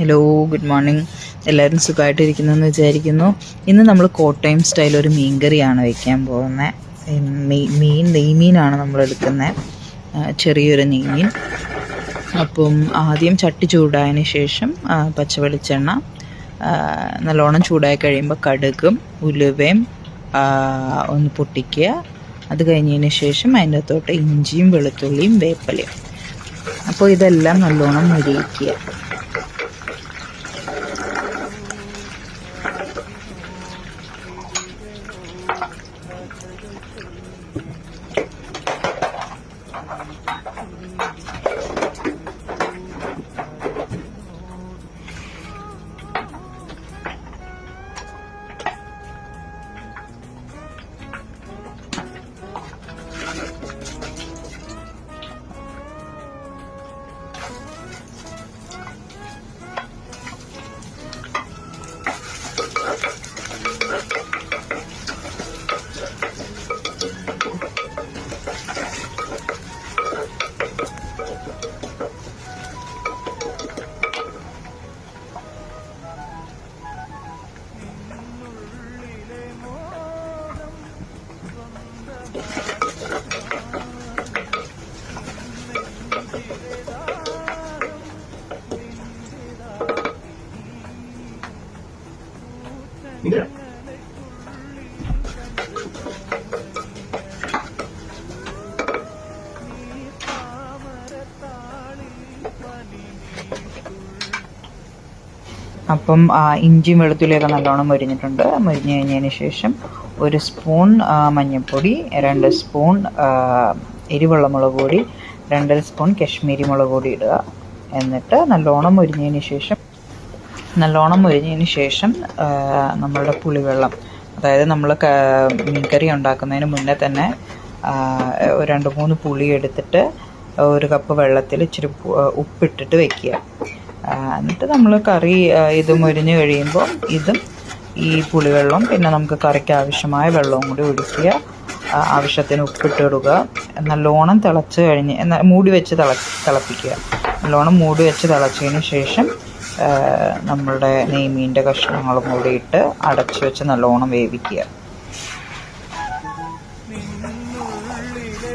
Hello good morning എല്ലാവരും സുഖമായിട്ടിരിക്കുന്നതെന്ന് വിചാരിക്കുന്നു. ഇന്ന് നമ്മൾ കോട്ടയം സ്റ്റൈൽ ഒരു മീൻകറിയാണ് വയ്ക്കാൻ പോകുന്നത് മീൻ നെയ്മീനാണ് നമ്മൾ എടുക്കുന്നത് ചെറിയൊരു നെയ്മീൻ. അപ്പം ആദ്യം ചട്ടി ചൂടായതിന് ശേഷം പച്ച വെളിച്ചെണ്ണ നല്ലോണം ചൂടായി കഴിയുമ്പോൾ കടുകും ഉലുവയും ഒന്ന് പൊട്ടിക്കുക. അത് കഴിഞ്ഞതിന് ശേഷം അതിന്റെ അകത്തോട്ട് ഇഞ്ചിയും വെളുത്തുള്ളിയും വേപ്പലയും. അപ്പോൾ ഇതെല്ലാം നല്ലോണം മുരിയിക്കുക. അപ്പം ഇഞ്ചി ഇഞ്ചിയും വെളുത്തുള്ളിയൊക്കെ നല്ലോണം മുരിഞ്ഞിട്ടുണ്ട്. മുരിഞ്ഞ് കഴിഞ്ഞതിന് ശേഷം ഒരു സ്പൂൺ മഞ്ഞൾപ്പൊടി രണ്ട് സ്പൂൺ എരിവുള്ള മുളക് പൊടി രണ്ടര സ്പൂൺ കശ്മീരി മുളക് പൊടി ഇടുക. എന്നിട്ട് നല്ലോണം മുരിഞ്ഞതിന് ശേഷം നല്ലോണം മുരിഞ്ഞതിന് ശേഷം നമ്മളുടെ പുളിവെള്ളം അതായത് നമ്മൾ മീൻകറി ഉണ്ടാക്കുന്നതിന് മുന്നേ തന്നെ രണ്ട് മൂന്ന് പുളി എടുത്തിട്ട് ഒരു കപ്പ് വെള്ളത്തിൽ ഇച്ചിരി ഉപ്പിട്ടിട്ട് വെക്കുക. എന്നിട്ട് നമ്മൾ കറി ഇത് മുരിഞ്ഞ് കഴിയുമ്പോൾ ഇതും ഈ പുളിവെള്ളം പിന്നെ നമുക്ക് കറിക്ക് ആവശ്യമായ വെള്ളവും കൂടി ഒഴിക്കുക. ആവശ്യത്തിന് ഉപ്പിട്ട് ഇടുക നല്ലോണം തിളച്ച് കഴിഞ്ഞ് എന്നാൽ മൂടി വെച്ച് തിള തിളപ്പിക്കുക. നല്ലോണം മൂടി വെച്ച് തിളച്ചതിന് ശേഷം നമ്മളുടെ നെയ്മീന്റെ കഷ്ണങ്ങളും കൂടി ഇട്ട് അടച്ചു വെച്ച് നല്ലോണം വേവിക്കുക. നിന്നുള്ളിലെ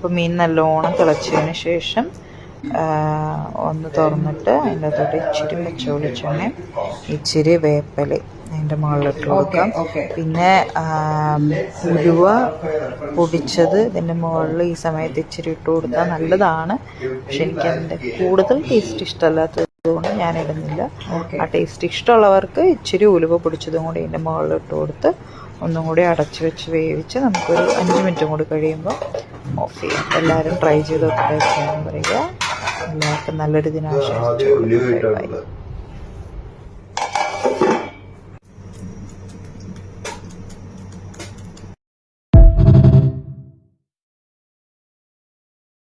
അപ്പോൾ മീൻ നല്ലോണം തിളച്ചതിന് ശേഷം ഒന്ന് തുറന്നിട്ട് അതിന്റെ അകത്തോട്ട് ഇച്ചിരി പച്ചവെളിച്ചെണ്ണ ഇച്ചിരി വേപ്പൽ അതിന്റെ മുകളിലിട്ട് കൊടുക്കാം. പിന്നെ ഉരുവ ഉലുവ പൊടിച്ചത് ഇതിന്റെ മുകളിൽ ഈ സമയത്ത് ഇച്ചിരി ഇട്ട് കൊടുത്താൽ നല്ലതാണ്. പക്ഷെ എനിക്ക് അതിന്റെ കൂടുതൽ ടേസ്റ്റ് ഇഷ്ടമല്ലാത്തത് ഞാൻ ഇടുന്നില്ല ആ ടേസ്റ്റ് ഇഷ്ടമുള്ളവർക്ക് ഇച്ചിരി ഉലുവ പൊടിച്ചതും കൂടി ഇതിന്റെ മുകളിൽ ഇട്ട് കൊടുത്ത് ഒന്നും കൂടി അടച്ചു വെച്ച് വേവിച്ച് നമുക്കൊരു അഞ്ച് മിനിറ്റും കൂടി കഴിയുമ്പോൾ ചെയ്യാം എല്ലാവരും ട്രൈ ചെയ്ത് നോക്കട്ടെ പറയാം. പറയുക എല്ലാവർക്കും നല്ലൊരു ദിനാശംസിച്ചു ബൈ